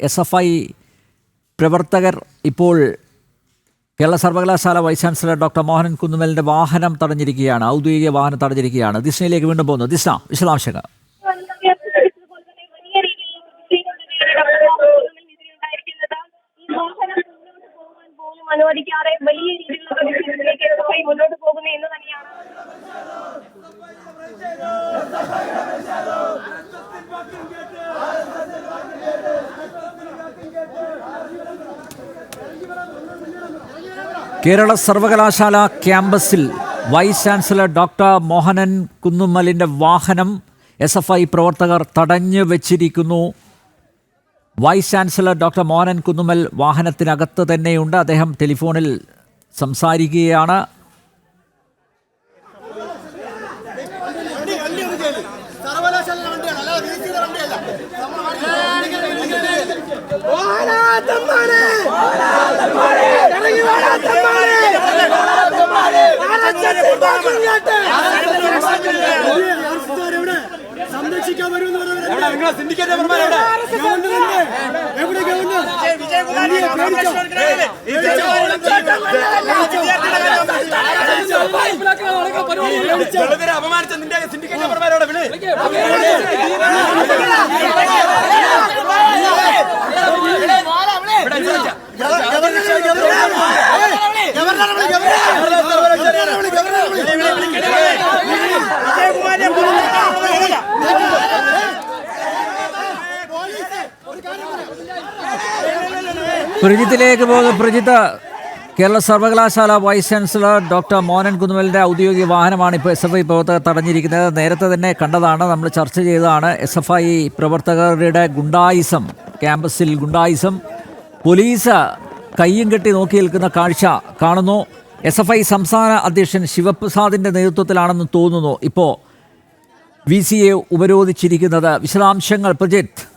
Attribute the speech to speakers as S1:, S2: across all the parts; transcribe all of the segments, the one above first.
S1: S F I പ്രവർത്തകർ ഇപ്പോൾ കേരള സർവകലാശാല വൈസ് ചാൻസലർ ഡോക്ടർ മോഹനൻ കുന്നുമലിന്റെ വാഹനം തടഞ്ഞിരിക്കുകയാണ് ഔദ്യോഗിക വാഹനം തടഞ്ഞിരിക്കുകയാണ്. ദിശയിലേക്ക് വീണ്ടും പോകുന്നു. ദിശ വിശദാംശങ്ങൾ.
S2: അനുവദിക്കാതെ വലിയ രീതിയിലുള്ള മുന്നോട്ട് പോകുന്നു എന്ന് തന്നെയാണ്
S1: കേരള സർവകലാശാല ക്യാമ്പസിൽ വൈസ് ചാൻസലർ ഡോക്ടർ മോഹനൻ കുന്നുമ്മലിന്റെ വാഹനം എസ് എഫ് ഐ പ്രവർത്തകർ തടഞ്ഞു വെച്ചിരിക്കുന്നു. Vice chancellor doctor Mohanan Kunnummal വാഹനത്തിനകത്ത് തന്നെയുണ്ട്. അദ്ദേഹം ടെലിഫോണിൽ സംസാരിക്കുകയാണ്.
S3: സംരക്ഷിക്കാൻ വരുമെന്ന് എവിടെ?
S4: ദളിതരെ അപമാനിച്ച നിന്റെ സിൻഡിക്കേറ്റ് മെമ്പർമാരോട് വിളി
S1: പ്രജിത്തിലേക്ക് പോകുന്ന. പ്രജിത്ത് കേരള സർവകലാശാല വൈസ് ചാൻസലർ ഡോക്ടർ മോഹൻ കുന്നുമലിന്റെ ഔദ്യോഗിക വാഹനമാണ് ഇപ്പോൾ എസ് എഫ് ഐ പ്രവർത്തകർ തടഞ്ഞിരിക്കുന്നത്. നേരത്തെ തന്നെ കണ്ടതാണ് നമ്മൾ ചർച്ച ചെയ്തതാണ് എസ് എഫ് ഐ പ്രവർത്തകരുടെ ഗുണ്ടായിസം ക്യാമ്പസിൽ ഗുണ്ടായിസം. പോലീസ് കയ്യും കെട്ടി നോക്കി നിൽക്കുന്ന കാഴ്ച കാണുന്നു. എസ് എഫ് ഐ സംസ്ഥാന അധ്യക്ഷൻ ശിവപ്രസാദിന്റെ നേതൃത്വത്തിലാണെന്ന് തോന്നുന്നു. ഇപ്പോൾ വി സി എ ഉപരോധിച്ചിരിക്കുന്നത്. വിശദാംശങ്ങൾ പ്രജിത്ത്.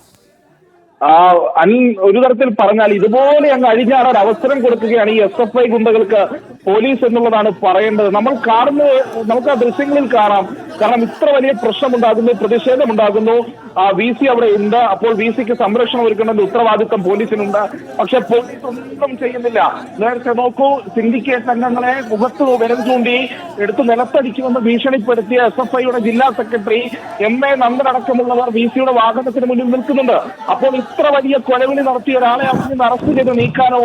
S5: അൻ ഒരു തരത്തിൽ പറഞ്ഞാൽ ഇതുപോലെ അങ്ങ് അഴിഞ്ഞാടാൻ അവസരം കൊടുക്കുകയാണ് ഈ എസ് എഫ് ഐ ഗുണ്ടകൾക്ക് പോലീസ് എന്നുള്ളതാണ് പറയേണ്ടത്. നമ്മൾ കാണുന്നത് നമുക്ക് ആ ദൃശ്യങ്ങളിൽ കാണാം. കാരണം ഇത്ര വലിയ പ്രശ്നമുണ്ടാകുന്നു പ്രതിഷേധമുണ്ടാകുന്നു. ആ വി സി അവിടെ ഉണ്ട്. അപ്പോൾ വി സിക്ക് സംരക്ഷണം ഒരുക്കേണ്ട ഉത്തരവാദിത്വം പോലീസിനുണ്ട്. പക്ഷെ പോലീസ് ഒന്നും ചെയ്യുന്നില്ല. നേരത്തെ നോക്കൂ സിൻഡിക്കേറ്റ് അംഗങ്ങളെ മുഖത്ത് വിരൽ ചൂണ്ടി എടുത്ത് നിലത്തടിക്കുമെന്ന് ഭീഷണിപ്പെടുത്തിയ എസ് എഫ് ഐയുടെ ജില്ലാ സെക്രട്ടറി എം എ നന്ദനടക്കമുള്ളവർ വി സിയുടെ വാഹനത്തിന് മുന്നിൽ നിൽക്കുന്നുണ്ട്. അപ്പോൾ ഇത്ര വലിയ കൊലവിളി നടത്തിയ ഒരാളെ അവിടെ നിന്ന് അറസ്റ്റ് ചെയ്ത് നീക്കാനോ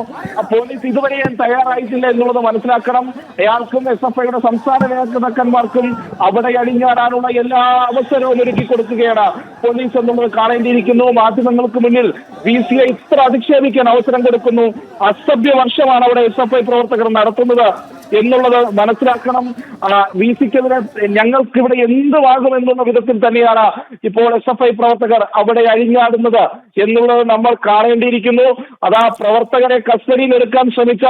S5: പോലീസ് ഇതുവരെ തയ്യാറായിട്ടില്ല എന്നുള്ളത് മനസ്സിലാക്കണം. അയാൾക്കും എസ് എഫ് ഐയുടെ സംസ്ഥാന നേതാക്കന്മാർക്കും അവിടെ അണിഞ്ഞാടാനുള്ള എല്ലാ അവസരവും ഒരുക്കി കൊടുക്കുകയാണ്. പോലീസ് എന്നുള്ളത് കാണേണ്ടിയിരിക്കുന്നു. മാധ്യമങ്ങൾക്ക് മുന്നിൽ വി ഐ ഇത്ര അധിക്ഷേപിക്കാൻ അവസരം കൊടുക്കുന്നു. അസഭ്യ വർഷമാണ് അവിടെ എസ് എഫ് ഐ പ്രവർത്തകർ നടത്തുന്നത് എന്നുള്ളത് മനസ്സിലാക്കണം. വി സിക്കെതിരെ ഞങ്ങൾക്ക് ഇവിടെ എന്ത് എന്തുവാകും എന്നുള്ള വിധത്തിൽ തന്നെയാണ് ഇപ്പോൾ എസ് എഫ് ഐ പ്രവർത്തകർ അവിടെ അഴിഞ്ഞാടുന്നത് എന്നുള്ളത് നമ്മൾ കാണേണ്ടിയിരിക്കുന്നു. അതാ പ്രവർത്തകരെ കസ്റ്റഡിയിൽ എടുക്കാൻ ശ്രമിച്ച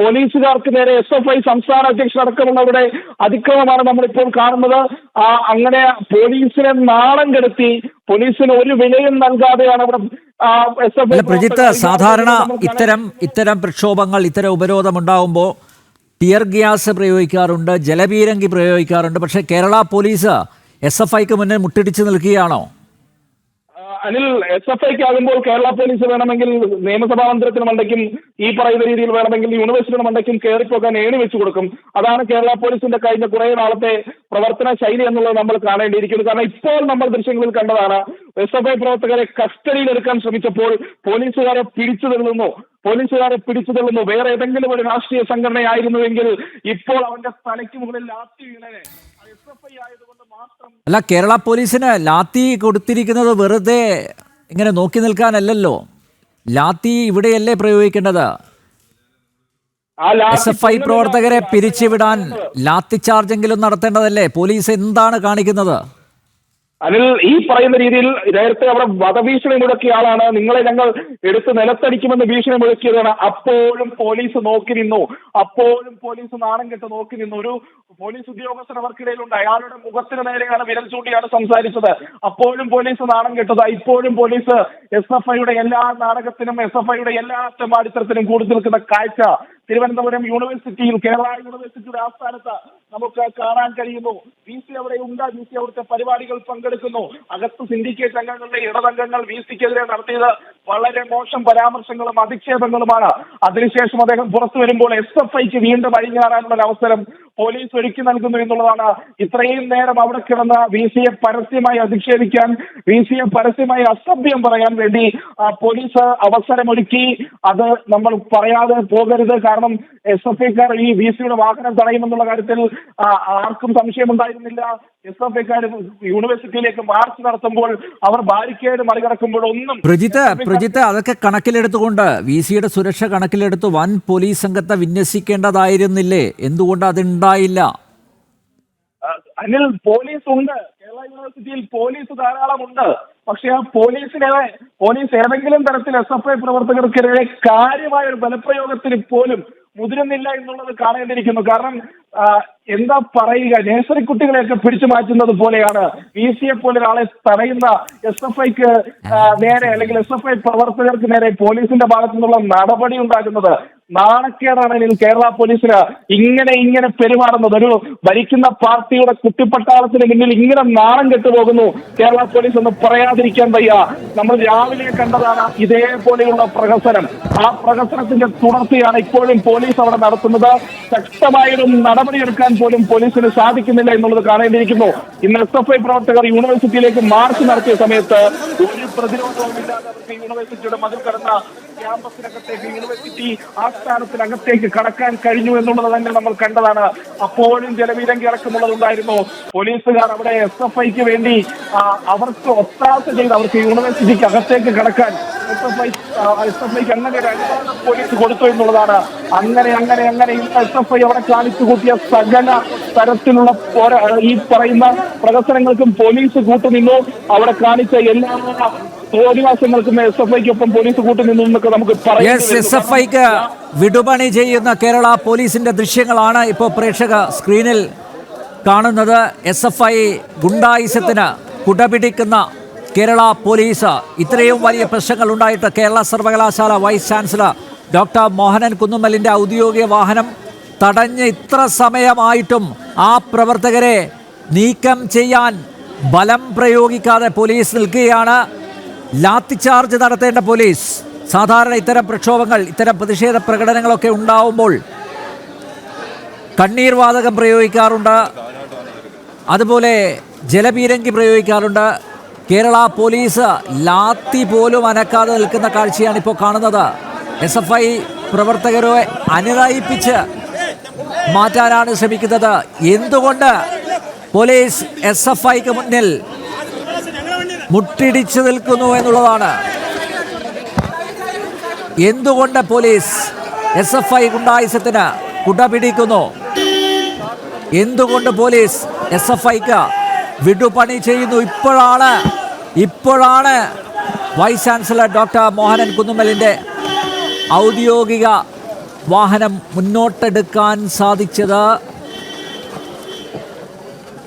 S5: പോലീസുകാർക്ക് നേരെ എസ് എഫ് ഐ സംസ്ഥാന അധ്യക്ഷൻ അടക്കമുള്ളവരുടെ അതിക്രമമാണ് നമ്മളിപ്പോൾ കാണുന്നത്. അങ്ങനെ പോലീസിനെ നാണം കെടുത്തി പോലീസിന് ഒരു വിലയും നൽകാതെയാണ് അവിടെ
S1: അല്ല പ്രജിത്ത് സാധാരണ ഇത്തരം ഇത്തരം പ്രക്ഷോഭങ്ങൾ ഇത്തരം ഉപരോധം ഉണ്ടാകുമ്പോൾ ടിയർ ഗ്യാസ് പ്രയോഗിക്കാറുണ്ട് ജലപീരങ്കി പ്രയോഗിക്കാറുണ്ട്. പക്ഷേ കേരള പോലീസ് എസ് എഫ് ഐക്ക് മുന്നിൽ മുട്ടിടിച്ച് നിൽക്കുകയാണോ?
S5: ആ, അനിൽ എസ് എഫ് ഐക്ക് ആകുമ്പോൾ കേരള പോലീസ് വേണമെങ്കിൽ നിയമസഭാ മന്ദിരത്തിന് മണ്ടയ്ക്കും ഈ പറയുന്ന രീതിയിൽ വേണമെങ്കിൽ യൂണിവേഴ്സിറ്റിയുടെ മണ്ടയ്ക്കും കയറിപ്പോകാൻ ഏണി വെച്ചു കൊടുക്കും. അതാണ് കേരള പോലീസിന്റെ കഴിഞ്ഞ കുറെ നാളത്തെ പ്രവർത്തന ശൈലി എന്നുള്ളത് നമ്മൾ കാണേണ്ടിയിരിക്കുന്നു. കാരണം ഇപ്പോൾ നമ്മൾ ദൃശ്യങ്ങളിൽ കണ്ടതാണ് എസ് എഫ് ഐ പ്രവർത്തകരെ കസ്റ്റഡിയിൽ എടുക്കാൻ ശ്രമിച്ചപ്പോൾ പോലീസുകാരെ പിടിച്ചു തള്ളുന്നു. പോലീസുകാരെ പിടിച്ചു തള്ളുന്നു. വേറെ ഏതെങ്കിലും ഒരു രാഷ്ട്രീയ സംഘടനയായിരുന്നുവെങ്കിൽ ഇപ്പോൾ അവന്റെ തലയ്ക്ക് മുകളിൽ ലാത്തി വീണനെ
S1: അല്ല കേരള പോലീസിന് ലാത്തി കൊടുത്തിരിക്കുന്നത് വെറുതെ ഇങ്ങനെ നോക്കി നിൽക്കാനല്ലല്ലോ. ലാത്തി ഇവിടെയല്ലേ പ്രയോഗിക്കേണ്ടത്? എസ് എഫ് ഐ പ്രവർത്തകരെ പിരിച്ചുവിടാൻ ലാത്തി ചാർജെങ്കിലും നടത്തേണ്ടതല്ലേ? പോലീസ് എന്താണ് കാണിക്കുന്നത്?
S5: അനിൽ ഈ പറയുന്ന രീതിയിൽ നേരത്തെ അവിടെ വധഭീഷണി മുഴക്കിയ ആളാണ് നിങ്ങളെ ഞങ്ങൾ എടുത്ത് നിലത്തടിക്കുമെന്ന് ഭീഷണി മുഴക്കിയതാണ് അപ്പോഴും പോലീസ് നോക്കി നിന്നു. അപ്പോഴും പോലീസ് നാണം കെട്ട് നോക്കി നിന്നു. ഒരു പോലീസ് ഉദ്യോഗസ്ഥർ അവർക്കിടയിലുണ്ട്. അയാളുടെ മുഖത്തിന് നേരെയാണ് വിരൽ ചൂണ്ടിയാണ് സംസാരിച്ചത്. അപ്പോഴും പോലീസ് നാണം കെട്ടത്. ഇപ്പോഴും പോലീസ് എസ് എഫ് ഐയുടെ എല്ലാ നാടകത്തിനും എസ് എഫ് ഐയുടെ എല്ലാ അറ്റമാടിത്തരത്തിനും കൂടി നിൽക്കുന്ന കാഴ്ച. തിരുവനന്തപുരം യൂണിവേഴ്സിറ്റിയിൽ കേരള യൂണിവേഴ്സിറ്റിയുടെ ആസ്ഥാനത്ത് നമുക്ക് കാണാൻ കഴിയുന്നു. വി സി അവിടെ ഉണ്ട് വി സി അവിടുത്തെ പരിപാടികൾ പങ്കെടുക്കുന്നു. അകത്ത് സിൻഡിക്കേറ്റ് അംഗങ്ങളുടെ ഇടതംഗങ്ങൾ വി സിക്കെതിരെ നടത്തിയത് വളരെ മോശം പരാമർശങ്ങളും അധിക്ഷേപങ്ങളുമാണ്. അതിനുശേഷം അദ്ദേഹം പുറത്തു വരുമ്പോൾ എസ് എഫ് ഐക്ക് വീണ്ടും അഴിഞ്ഞാറാനുള്ള അവസരം പോലീസ് ഒരുക്കി നൽകുന്നു എന്നുള്ളതാണ്. ഇത്രയും നേരം അവിടെ കിടന്ന വി സിയെ പരസ്യമായി അധിക്ഷേപിക്കാൻ വി സിയെ പരസ്യമായി അസഭ്യം പറയാൻ വേണ്ടി പോലീസ് അവസരമൊരുക്കി. അത് നമ്മൾ പറയാതെ പോകരുത്. കാരണം എസ് എഫ് ഐക്കാർ ഈ വി സിയുടെ വാഹനം തടയുമെന്നുള്ള കാര്യത്തിൽ ആർക്കും സംശയമുണ്ടായിരുന്നില്ല. എസ് എഫ് ഐക്കാർ യൂണിവേഴ്സിറ്റിയിലേക്ക് മാർച്ച് നടത്തുമ്പോൾ അവർ ബാരിക്കേഡ് മറികടക്കുമ്പോൾ ഒന്നും
S1: പ്രജിത്ത് പ്രജിത്ത് അതൊക്കെ കണക്കിലെടുത്തുകൊണ്ട് വി സിയുടെ സുരക്ഷ കണക്കിലെടുത്ത് വൻ പോലീസ് സംഘത്തെ വിന്യസിക്കേണ്ടതായിരുന്നില്ലേ? എന്തുകൊണ്ട് അതുണ്ടായില്ല?
S5: അനിൽ പോലീസ് ഉണ്ട് കേരള യൂണിവേഴ്സിറ്റിയിൽ പോലീസ് ധാരാളം ഉണ്ട് പക്ഷെ ആ പോലീസിനെ പോലീസ് ഏതെങ്കിലും തരത്തിൽ എസ് എഫ് ഐ പ്രവർത്തകർക്കെതിരെ കാര്യമായ ഒരു ബലപ്രയോഗത്തിന് പോലും മുതിരുന്നില്ല എന്നുള്ളത് കാണേണ്ടിയിരിക്കുന്നു. കാരണം എന്താ പറയുക നേഴ്സറി കുട്ടികളെയൊക്കെ പിടിച്ചു മാറ്റുന്നത് പോലെയാണ് വി സിയെ പോലെ ഒരാളെ തടയുന്ന എസ് എഫ് ഐക്ക് നേരെ അല്ലെങ്കിൽ എസ് എഫ് ഐ പ്രവർത്തകർക്ക് നേരെ പോലീസിന്റെ ഭാഗത്തു നിന്നുള്ള നടപടി ഉണ്ടാക്കുന്നത് നാണക്കേടാണ് കേരള പോലീസിന് ഇങ്ങനെ ഇങ്ങനെ പെരുമാറുന്നത്. ഒരു ഭരിക്കുന്ന പാർട്ടിയുടെ കുട്ടിപ്പട്ടാളത്തിന് മുന്നിൽ ഇങ്ങനെ നാണം കെട്ടുപോകുന്നു കേരള പോലീസ് എന്ന് പറയാതിരിക്കാൻ വയ്യ. നമ്മൾ രാവിലെ കണ്ടതാണ് ഇതേപോലെയുള്ള പ്രഹസനം. ആ പ്രഹസനത്തിന്റെ തുടർച്ചയാണ് ഇപ്പോഴും പോലീസ് അവിടെ നടത്തുന്നത്. ശക്തമായൊരു നടപടിയെടുക്കാൻ പോലും പോലീസിന് സാധിക്കുന്നില്ല എന്നുള്ളത് കാണേണ്ടിയിരിക്കുന്നു. ഇന്ന് എസ് എഫ് ഐ പ്രവർത്തകർ യൂണിവേഴ്സിറ്റിയിലേക്ക് മാർച്ച് നടത്തിയ സമയത്ത് ഒരു പ്രതിരോധവും ഇല്ലാതെ യൂണിവേഴ്സിറ്റിയുടെ മതിൽ കടന്ന ക്യാമ്പസിനകത്തേക്ക് യൂണിവേഴ്സിറ്റി ആസ്ഥാനത്തിനകത്തേക്ക് കടക്കാൻ കഴിഞ്ഞു എന്നുള്ളത് തന്നെ നമ്മൾ കണ്ടതാണ്. അപ്പോഴും ജലവീരങ്കി അടക്കമുള്ളതുണ്ടായിരുന്നു. പോലീസുകാർ അവിടെ എസ് എഫ് ഐക്ക് വേണ്ടി അവർക്ക് ഒത്താശ ചെയ്ത് അവർക്ക് യൂണിവേഴ്സിറ്റിക്ക് അകത്തേക്ക് കടക്കാൻ S F I S F ഐക്ക് അങ്ങനെ ഒരു അനുവാദം പോലീസ് കൊടുത്തു എന്നുള്ളതാണ്. അങ്ങനെ അങ്ങനെ അങ്ങനെ എസ് എഫ് ഐ അവിടെ കാണിച്ചു കൂട്ടിയ സകല തരത്തിലുള്ള പോരാ ഈ പറയുന്ന പ്രവർത്തനങ്ങൾക്കും പോലീസ് കൂട്ടുനിന്നു അവിടെ കാണിച്ച എല്ലാ തോന്നിവാസങ്ങൾക്കും എസ് എഫ് ഐക്കൊപ്പം പോലീസ് കൂട്ടുനിന്നു എന്നൊക്കെ നമുക്ക്
S1: യെസ് എസ് എഫ് ഐക്ക് വിടുപണി ചെയ്യുന്ന കേരള പോലീസിന്റെ ദൃശ്യങ്ങളാണ് ഇപ്പോൾ പ്രേക്ഷക സ്ക്രീനിൽ കാണുന്നത്. എസ് എഫ് ഐ ഗുണ്ടായിസത്തിന് കുടപിടിക്കുന്ന കേരള പോലീസ്. ഇത്രയും വലിയ പ്രശ്നങ്ങൾ ഉണ്ടായിട്ട് കേരള സർവകലാശാല വൈസ് ചാൻസലർ ഡോക്ടർ മോഹനൻ കുന്നുമലിന്റെ ഔദ്യോഗിക വാഹനം തടഞ്ഞ് ഇത്ര സമയമായിട്ടും ആ പ്രവർത്തകരെ നീക്കം ചെയ്യാൻ ബലം പ്രയോഗിക്കാതെ പോലീസ് നിൽക്കുകയാണ്. ലാത്തിചാർജ് നടത്തേണ്ട പോലീസ്. സാധാരണ ഇത്തരം പ്രക്ഷോഭങ്ങൾ ഇത്തരം പ്രതിഷേധ പ്രകടനങ്ങളൊക്കെ ഉണ്ടാവുമ്പോൾ കണ്ണീർ വാതകം പ്രയോഗിക്കാറുണ്ട്. അതുപോലെ ജലപീരങ്കി പ്രയോഗിക്കാറുണ്ട്. കേരള പോലീസ് ലാത്തി പോലും അനക്കാതെ നിൽക്കുന്ന കാഴ്ചയാണ് ഇപ്പോൾ കാണുന്നത്. എസ് എഫ് ഐ പ്രവർത്തകരെ അനുനയിപ്പിച്ച് മാറ്റാനാണ് ശ്രമിക്കുന്നത്. എന്തുകൊണ്ട് പോലീസ് എസ് എഫ് ഐക്ക് മുന്നിൽ മുട്ടിടിച്ചു നിൽക്കുന്നു എന്നുള്ളതാണ്. എന്തുകൊണ്ട് പോലീസ് എസ് എഫ് ഐ ഗുണ്ടായുസത്തിന് കുടപിടിക്കുന്നു? എന്തുകൊണ്ട് പോലീസ് എസ് എഫ് ഐക്ക് വിടുപണി ചെയ്യുന്നു? ഇപ്പോഴാണ് ഇപ്പോഴാണ് വൈസ് ചാൻസലർ ഡോക്ടർ മോഹനൻ കുന്നുമലിന്റെ ഔദ്യോഗിക വാഹനം മുന്നോട്ടെടുക്കാൻ സാധിച്ചത്.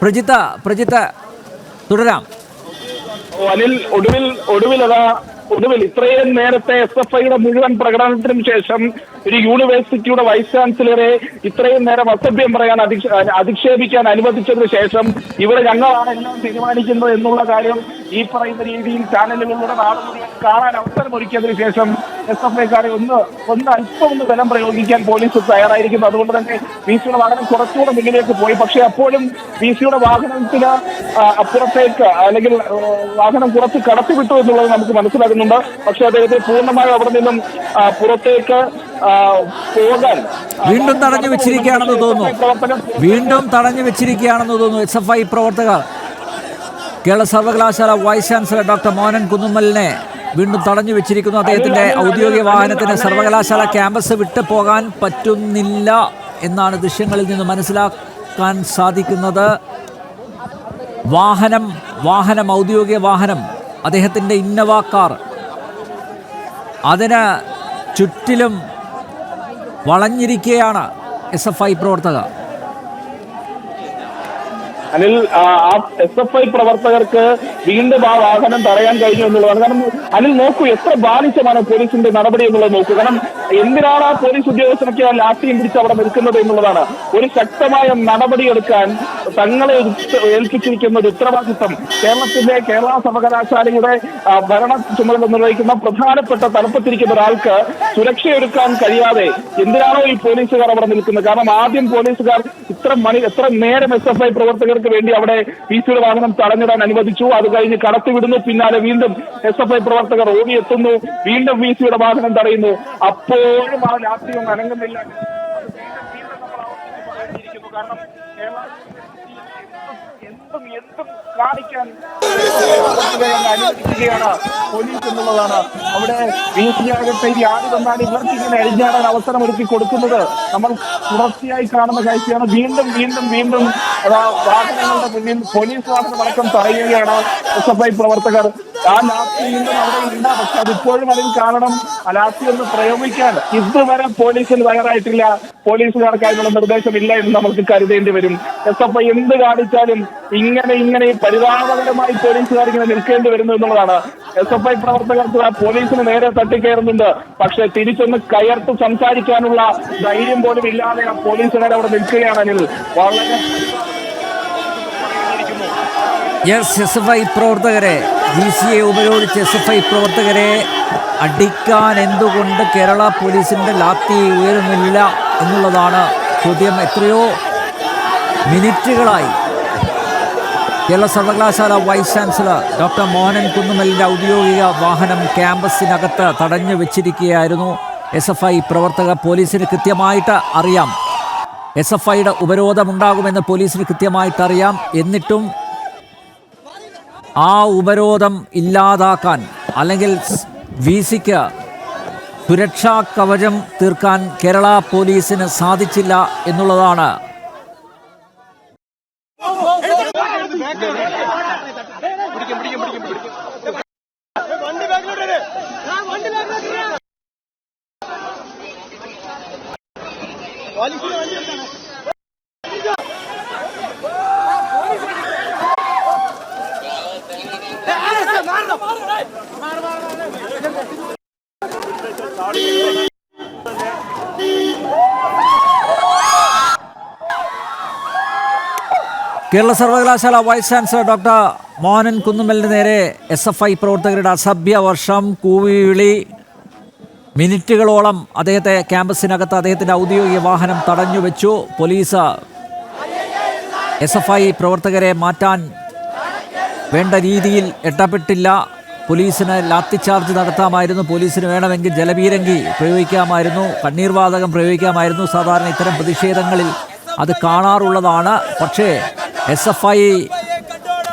S1: പ്രജിത്ത് പ്രജിത്ത് തുടരാം.
S5: അനിൽ ഒടുവിൽ ഒടുവിൽ അതാ ഒടുവിൽ ഇത്രയും നേരത്തെ എസ് എഫ് ഐയുടെ മുഴുവൻ പ്രകടനത്തിനും ശേഷം ഒരു യൂണിവേഴ്സിറ്റിയുടെ വൈസ് ചാൻസലറെ ഇത്രയും നേരം അസഭ്യം പറയാൻ അധിക്ഷ- അധിക്ഷേപിക്കാൻ അനുവദിച്ചതിന് ശേഷം ഇവിടെ ഞങ്ങളാണ് എല്ലാം തീരുമാനിക്കുന്നത് എന്നുള്ള കാര്യം ഈ പറയുന്ന രീതിയിൽ ചാനലുകളിലൂടെ നാളെ കാണാൻ അവസരം അവസരമൊരുക്കിയതിനു ശേഷം എസ് എഫ് ഐക്കാരെ ഒന്ന് ഒന്ന് അല്പം ഒന്ന് ബലം പ്രയോഗിക്കാൻ പോലീസ് തയ്യാറായിരിക്കുന്നു. അതുകൊണ്ട് തന്നെ വി സിയുടെ വാഹനം കുറച്ചുകൂടെ മുന്നിലേക്ക് പോയി. പക്ഷെ അപ്പോഴും വി സിയുടെ വാഹനത്തിന് അപ്പുറത്തേക്ക് അല്ലെങ്കിൽ വാഹനം കുറച്ച് കടത്തിവിട്ടു എന്നുള്ളത് നമുക്ക് മനസ്സിലാകുന്നുണ്ട്. പക്ഷെ അദ്ദേഹത്തെ പൂർണമായും അവിടെ നിന്നും പുറത്തേക്ക് പോകാൻ
S1: വീണ്ടും തടഞ്ഞു വെച്ചിരിക്കുകയാണെന്ന് തോന്നുന്നു. വീണ്ടും തടഞ്ഞു വെച്ചിരിക്കുകയാണെന്ന് തോന്നുന്നു എസ് എഫ് ഐ പ്രവർത്തകർ കേരള സർവകലാശാല വൈസ് ചാൻസലർ ഡോക്ടർ മോഹനൻ കുന്നുമ്മലിനെ വീണ്ടും തടഞ്ഞു വെച്ചിരിക്കുന്നു. അദ്ദേഹത്തിന്റെ ഔദ്യോഗിക വാഹനത്തിന് സർവകലാശാല ക്യാമ്പസ് വിട്ടു പോകാൻ പറ്റുന്നില്ല എന്നാണ് ദൃശ്യങ്ങളിൽ നിന്ന് മനസ്സിലാക്കാൻ സാധിക്കുന്നത്. വാഹനം വാഹനം ഔദ്യോഗിക വാഹനം അദ്ദേഹത്തിന്റെ ഇന്നോവ കാർ. അതിന് ചുറ്റിലും വളഞ്ഞിരിക്കുകയാണ് എസ് എഫ് ഐ പ്രവർത്തകർ.
S5: അനിൽ ആ എസ് എഫ് ഐ പ്രവർത്തകർക്ക് വീണ്ടും ആ വാഹനം തടയാൻ കഴിഞ്ഞു എന്നുള്ളതാണ്. കാരണം അനിൽ നോക്കൂ എത്ര ബാലിശമാണ് പോലീസിന്റെ നടപടി എന്നുള്ളത് നോക്കൂ. കാരണം എന്തിനാണ് ആ പോലീസ് ഉദ്യോഗസ്ഥനൊക്കെ ആ ലാത്തിയും പിടിച്ച് അവിടെ നിൽക്കുന്നത് എന്നുള്ളതാണ്. ഒരു ശക്തമായ നടപടി എടുക്കാൻ തങ്ങളെ ഏൽപ്പിച്ചിരിക്കുന്ന ഒരു ഉത്തരവാദിത്വം കേരളത്തിന്റെ കേരള സർവകലാശാലയുടെ ഭരണ ചുമതല നിർവഹിക്കുന്ന പ്രധാനപ്പെട്ട തലപ്പത്തിരിക്കുന്ന ഒരാൾക്ക് സുരക്ഷയൊരുക്കാൻ കഴിയാതെ എന്തിനാണോ ഈ പോലീസുകാർ അവിടെ നിൽക്കുന്നത്? കാരണം ആദ്യം പോലീസുകാർ ഇത്ര മണി എത്ര നേരം എസ് എഫ് ഐ പ്രവർത്തകർക്ക് വേണ്ടി അവിടെ പി സിയുടെ വാഹനം തടഞ്ഞിടാൻ അനുവദിച്ചു. അത് കഴിഞ്ഞ് കടത്തിവിടുന്നു പിന്നാലെ വീണ്ടും എസ് എഫ് ഐ പ്രവർത്തകർ ഓടിയെത്തുന്നു വീണ്ടും പി സിയുടെ വാഹനം തടയുന്നു. അപ്പോഴും ആ രാഷ്ട്രീയം അനങ്ങുന്നില്ല. കാരണം കേരള എന്തും എന്തും കാണിക്കാൻ അനുവദിക്കുകയാണ്. പോലീസ് എന്നുള്ളതാണ്. അവിടെ വീട്ടിലാകട്ടെ ഈ ആര് വന്നാൽ ഇവർക്ക് ഇങ്ങനെ അഴിഞ്ഞാടാൻ അവസരം ഒരുക്കി കൊടുക്കുന്നത്. നമ്മൾ തുടർച്ചയായി കാണുന്ന കാഴ്ചയാണ്. വീണ്ടും വീണ്ടും വീണ്ടും വാഹനങ്ങളുടെ മുന്നിൽ പോലീസ് വാഹനം അടക്കം തടയുകയാണ്. എസ് എഫ് ഐ പ്രവർത്തകർ. ആ ലാത്തി വീണ്ടും അവിടെ ഇല്ല. പക്ഷെ അതിപ്പോഴും അതിൽ കാരണം ആ ലാത്തി ഒന്ന് പ്രയോഗിക്കാൻ. ഇതുവരെ പോലീസിൽ തയ്യാറായിട്ടില്ല. പോലീസുകാർക്ക് നിർദ്ദേശം ഇല്ല എന്ന് നമുക്ക് കരുതേണ്ടി വരും. എസ് എഫ് ഐ എന്ത് കാണിച്ചാലും ഇങ്ങനെ ഇങ്ങനെ പരിതാപകരമായി പോലീസുകാർ ഇങ്ങനെ നിൽക്കേണ്ടി വരുന്നു എന്നുള്ളതാണ്. എസ് എഫ് ഐ പ്രവർത്തകർക്ക് പോലീസിന് നേരെ തട്ടിക്കയറുന്നുണ്ട്. പക്ഷെ തിരിച്ചൊന്ന് കയർത്ത് സംസാരിക്കാനുള്ള ധൈര്യം പോലും ഇല്ലാതെ ആ പോലീസുകാർ അവിടെ നിൽക്കുകയാണെങ്കിൽ വളരെ
S1: യെസ് എസ് എഫ് ഐ പ്രവർത്തകരെ ഡി സി എ ഉപരോധിച്ച് എസ് എഫ് ഐ പ്രവർത്തകരെ അടിക്കാൻ എന്തുകൊണ്ട് കേരള പോലീസിന്റെ ലാത്തി ഉയരുന്നില്ല എന്നുള്ളതാണ് ചോദ്യം. എത്രയോ മിനിറ്റുകളായി കേരള സർവകലാശാല വൈസ് ചാൻസലർ ഡോക്ടർ മോഹനൻ കുന്നുമലിന്റെ ഔദ്യോഗിക വാഹനം ക്യാമ്പസിനകത്ത് തടഞ്ഞു വെച്ചിരിക്കുകയായിരുന്നു. എസ് എഫ് ഐ പ്രവർത്തകർ പോലീസിന് കൃത്യമായിട്ട് അറിയാം. എസ് എഫ് ഐയുടെ ഉപരോധമുണ്ടാകുമെന്ന് പോലീസിന് കൃത്യമായിട്ടറിയാം എന്നിട്ടും ആ ഉപരോധം ഇല്ലാതാക്കാൻ അല്ലെങ്കിൽ വി സിക്ക് സുരക്ഷാ കവചം തീർക്കാൻ കേരള പോലീസിന് സാധിച്ചില്ല എന്നുള്ളതാണ്. കേരള സർവകലാശാല വൈസ് ചാൻസലർ ഡോക്ടർ മോഹനൻ കുന്നുമലിന് നേരെ എസ് എഫ് ഐ പ്രവർത്തകരുടെ അസഭ്യ വർഷം കൂവിളി മിനിറ്റുകളോളം അദ്ദേഹത്തെ ക്യാമ്പസിനകത്ത് അദ്ദേഹത്തിന്റെ ഔദ്യോഗിക വാഹനം തടഞ്ഞു വെച്ചു. പോലീസ് എസ് എഫ് ഐ പ്രവർത്തകരെ മാറ്റാൻ വേണ്ട രീതിയിൽ എട്ടപ്പെട്ടില്ല. പോലീസിന് ലാത്തിച്ചാർജ് നടത്താമായിരുന്നു. പോലീസിന് വേണമെങ്കിൽ ജലപീരങ്കി പ്രയോഗിക്കാമായിരുന്നു. കണ്ണീർവാതകം പ്രയോഗിക്കാമായിരുന്നു. സാധാരണ ഇത്തരം പ്രതിഷേധങ്ങളിൽ അത് കാണാറുള്ളതാണ്. പക്ഷേ എസ് എഫ് ഐ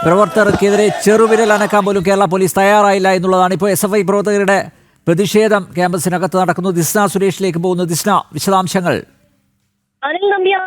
S1: പ്രവർത്തകർക്കെതിരെ ചെറുവിരൽ അനക്കാൻ പോലും കേരള പോലീസ് തയ്യാറായില്ല എന്നുള്ളതാണ് ഇപ്പോൾ എസ് എഫ് ഐ പ്രവർത്തകരുടെ പ്രതിഷേധം ക്യാമ്പസിനകത്ത് നടക്കുന്നു. ദിസ്ന സുരേഷിലേക്ക് പോകുന്നു. ദിസ്ന വിശദാംശങ്ങൾ.
S2: അനിൽ നമ്പ്യാർ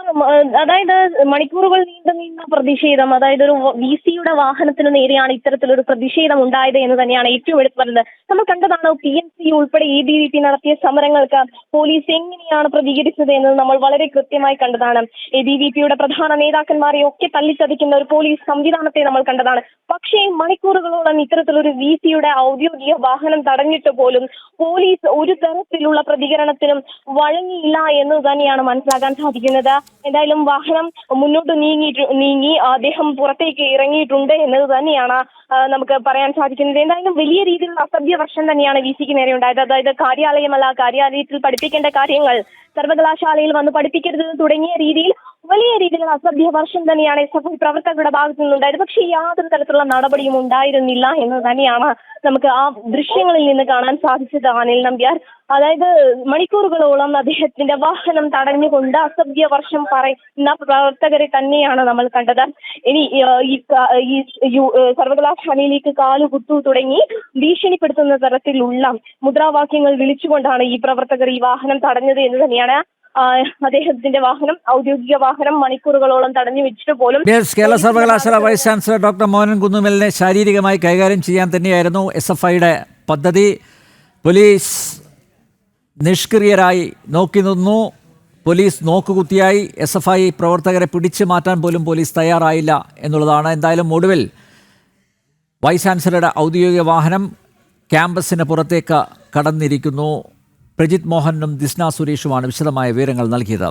S2: അതായത് മണിക്കൂറുകൾ നീണ്ടു നിന്ന പ്രതിഷേധം അതായത് ഒരു വി സിയുടെ വാഹനത്തിന് നേരെയാണ് ഇത്തരത്തിലൊരു പ്രതിഷേധം ഉണ്ടായത് എന്ന് തന്നെയാണ് ഏറ്റവും എടുത്തു പറയുന്നത്. നമ്മൾ കണ്ടതാണ് പി എൻ സി ഉൾപ്പെടെ എ ബി വി പി നടത്തിയ സമരങ്ങൾക്ക് പോലീസ് എങ്ങനെയാണ് പ്രതികരിച്ചത് എന്നത് നമ്മൾ വളരെ കൃത്യമായി കണ്ടതാണ്. എ ബി വി പിയുടെ പ്രധാന നേതാക്കന്മാരെ ഒക്കെ തല്ലിച്ചതിക്കുന്ന ഒരു പോലീസ് സംവിധാനത്തെ നമ്മൾ കണ്ടതാണ്. പക്ഷേ മണിക്കൂറുകളോളം ഇത്തരത്തിലൊരു വി സിയുടെ ഔദ്യോഗിക വാഹനം തടഞ്ഞിട്ട് പോലും പോലീസ് ഒരു തരത്തിലുള്ള പ്രതികരണത്തിനും വഴങ്ങിയില്ല എന്ന് തന്നെയാണ് മനസ്സിലാക്കാൻ സാധിക്കുന്നത്. എന്തായാലും വാഹനം മുന്നോട്ട് നീങ്ങി നീങ്ങി അദ്ദേഹം പുറത്തേക്ക് ഇറങ്ങിയിട്ടുണ്ട് എന്നത് തന്നെയാണ് നമുക്ക് പറയാൻ സാധിക്കുന്നത്. എന്തായാലും വലിയ രീതിയിലുള്ള അസഭ്യ വർഷം തന്നെയാണ് വി സിക്ക് നേരെ ഉണ്ടായത്. അതായത് കാര്യാലയമല്ല കാര്യാലയത്തിൽ പഠിപ്പിക്കേണ്ട കാര്യങ്ങൾ സർവകലാശാലയിൽ വന്ന് പഠിപ്പിക്കരുത് തുടങ്ങിയ രീതിയിൽ വലിയ രീതിയിലുള്ള അസഭ്യ വർഷം തന്നെയാണ് എസ് എഫ് ഐ പ്രവർത്തകരുടെ ഭാഗത്തു നിന്നുണ്ടായത്. പക്ഷേ യാതൊരു തരത്തിലുള്ള നടപടിയും ഉണ്ടായിരുന്നില്ല എന്ന് തന്നെയാണ് നമുക്ക് ആ ദൃശ്യങ്ങളിൽ നിന്ന് കാണാൻ സാധിച്ചത് അനിൽ നമ്പ്യാർ. അതായത് മണിക്കൂറുകളോളം അദ്ദേഹത്തിന്റെ വാഹനം തടഞ്ഞുകൊണ്ട് അസഭ്യ വർഷം പറയുന്ന പ്രവർത്തകരെ തന്നെയാണ് നമ്മൾ കണ്ടത്. ഇനി ഈ സർവകലാശാലയിലേക്ക് കാലുകുത്തു തുടങ്ങി ഭീഷണിപ്പെടുത്തുന്ന തരത്തിലുള്ള മുദ്രാവാക്യങ്ങൾ വിളിച്ചുകൊണ്ടാണ് ഈ പ്രവർത്തകർ ഈ വാഹനം തടഞ്ഞത് എന്ന് തന്നെയാണ് അദ്ദേഹത്തിന്റെ വാഹനം ഔദ്യോഗിക വാഹനം മണിക്കൂറുകളോളം തടഞ്ഞു വെച്ചിട്ട് പോലും
S1: കേരള സർവകലാശാല വൈസ് ചാൻസലർ ഡോക്ടർ മോഹനൻ കുന്നുമലിനെ ശാരീരികമായി കൈകാര്യം ചെയ്യാൻ തന്നെയായിരുന്നു എസ് എഫ് ഐയുടെ പദ്ധതി. പോലീസ് നിഷ്ക്രിയരായി നോക്കി നിന്നു. പോലീസ് നോക്കുകുത്തിയായി. എസ് എഫ് ഐ പ്രവർത്തകരെ പിടിച്ചു മാറ്റാൻ പോലും പോലീസ് തയ്യാറായില്ല എന്നുള്ളതാണ് എന്തായാലും ഒടുവിൽ വൈസ് ചാൻസലറുടെ ഔദ്യോഗിക വാഹനം ക്യാമ്പസിന് പുറത്തേക്ക് കടന്നിരിക്കുന്നു. പ്രജിത് മോഹനും ദിസ്ന സുരേഷുമാണ് വിശദമായ വിവരങ്ങൾ നൽകിയത്.